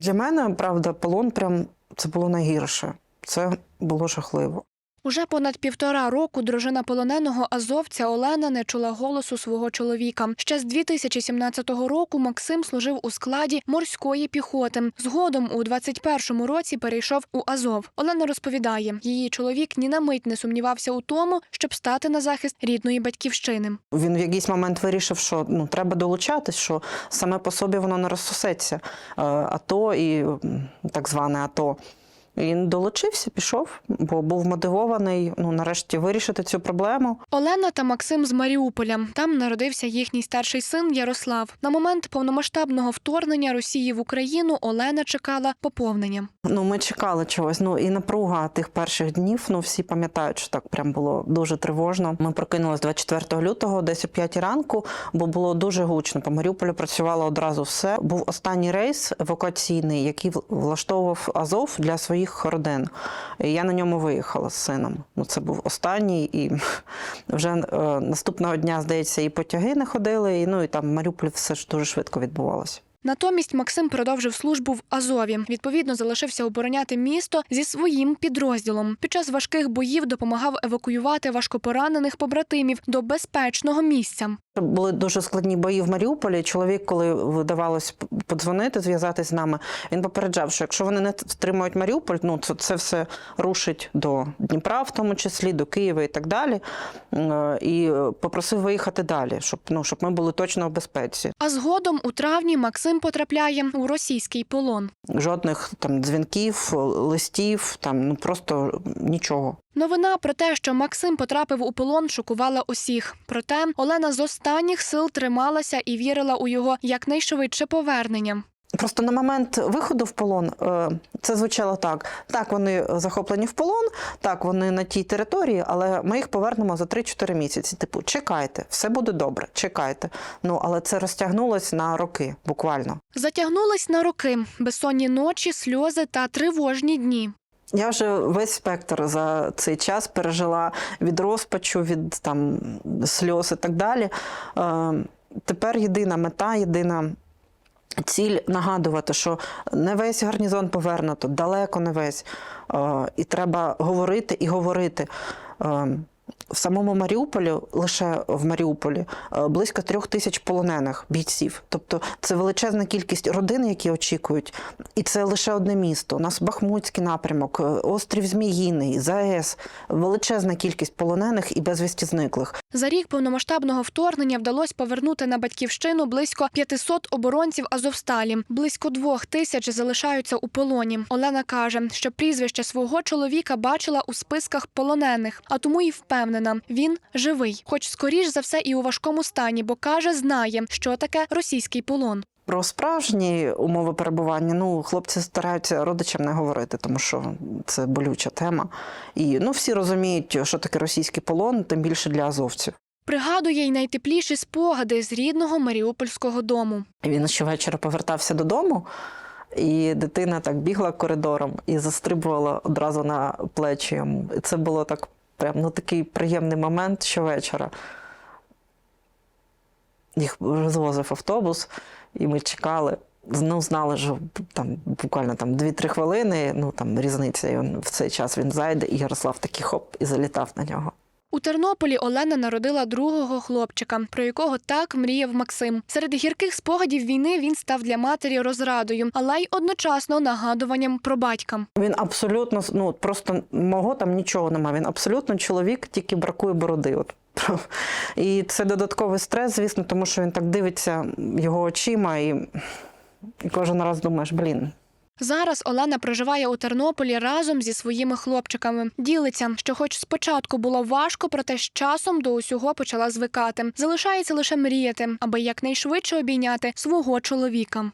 Для мене, правда, полон прям це було найгірше. Це було жахливо. Уже понад півтора року дружина полоненого азовця Олена не чула голосу свого чоловіка. Ще з 2017 року Максим служив у складі морської піхоти. Згодом у 21-му році перейшов у Азов. Олена розповідає, її чоловік ні на мить не сумнівався у тому, щоб стати на захист рідної батьківщини. Він в якийсь момент вирішив, що ну треба долучатись, що саме по собі воно не розсосеться. Е, АТО і так зване АТО. Він долучився, пішов, бо був мотивований ну, нарешті вирішити цю проблему. Олена та Максим з Маріуполя. Там народився їхній старший син Ярослав. На момент повномасштабного вторгнення Росії в Україну Олена чекала поповнення. Ну, ми чекали чогось. Ну і напруга тих перших днів. Ну всі пам'ятають, що так прям було дуже тривожно. Ми прокинулись 24 лютого, десь о 5 ранку, бо було дуже гучно. По Маріуполю працювало одразу все. Був останній рейс евакуаційний, який влаштовував Азов для своїх родин. І я на ньому виїхала з сином. Ну це був останній, і вже е, наступного дня, здається, і потяги не ходили. І ну і там в Маріуполі все ж дуже швидко відбувалося. Натомість Максим продовжив службу в Азові. Відповідно, залишився обороняти місто зі своїм підрозділом. Під час важких боїв допомагав евакуювати важкопоранених побратимів до безпечного місця. Були дуже складні бої в Маріуполі. Чоловік, коли вдавалось подзвонити, зв'язатись з нами, він попереджав, що якщо вони не втримують Маріуполь, ну це, це все рушить до Дніпра, в тому числі до Києва і так далі. Е, І попросив виїхати далі, щоб ну щоб ми були точно в безпеці. А згодом у травні Максим потрапляє у російський полон. Жодних там дзвінків, листів, там ну просто нічого. Новина про те, що Максим потрапив у полон, шокувала усіх. Проте Олена з останніх сил трималася і вірила у його якнайшвидше повернення. Просто на момент виходу в полон е, це звучало так: так, вони захоплені в полон, так, вони на тій території, але ми їх повернемо за 3-4 місяці. Типу, чекайте, все буде добре, чекайте. Ну але це розтягнулось на роки, буквально. Затягнулись на роки, безсонні ночі, сльози та тривожні дні. Я вже весь спектр за цей час пережила від розпачу, від там сльоз і так далі. Е, тепер єдина мета, єдина. Ціль нагадувати, що не весь гарнізон повернуто, далеко не весь. Е, і треба говорити і говорити. В самому Маріуполі, лише в Маріуполі, е, близько трьох тисяч полонених бійців. Тобто це величезна кількість родин, які очікують. І це лише одне місто. У нас Бахмутський напрямок, е, острів Зміїний, ЗАЕС, величезна кількість полонених і безвісті зниклих. За рік повномасштабного вторгнення вдалося повернути на батьківщину близько 500 оборонців Азовсталі. Близько двох тисяч залишаються у полоні. Олена каже, що прізвище свого чоловіка бачила у списках полонених, а тому і впевнена, він живий, хоч скоріш за все і у важкому стані, бо каже, знає, що таке російський полон. Про справжні умови перебування ну хлопці стараються родичам не говорити, тому що це болюча тема. І ну всі розуміють, що таке російський полон, тим більше для азовців. Пригадує й найтепліші спогади з рідного маріупольського дому. Він щовечора повертався додому, і дитина так бігла коридором і застрибувала одразу на плечі йому. І це було так прям ну, такий приємний момент щовечора. Їх розвозив автобус, і ми чекали. Ну, знали, що там буквально там 2-3 хвилини, ну там різниця, і він, в цей час він зайде, і Ярослав такий хоп і залітав на нього. У Тернополі Олена народила другого хлопчика, про якого так мріяв Максим. Серед гірких спогадів війни він став для матері розрадою, але й одночасно нагадуванням про батька. Він абсолютно ну просто мого там нічого немає. Він абсолютно чоловік, тільки бракує бороди. От. І це додатковий стрес, звісно, тому що він так дивиться його очима, і, і кожен раз думаєш, блін. Зараз Олена проживає у Тернополі разом зі своїми хлопчиками. Ділиться, що, хоч спочатку було важко, проте з часом до усього почала звикати. Залишається лише мріяти, аби якнайшвидше обійняти свого чоловіка.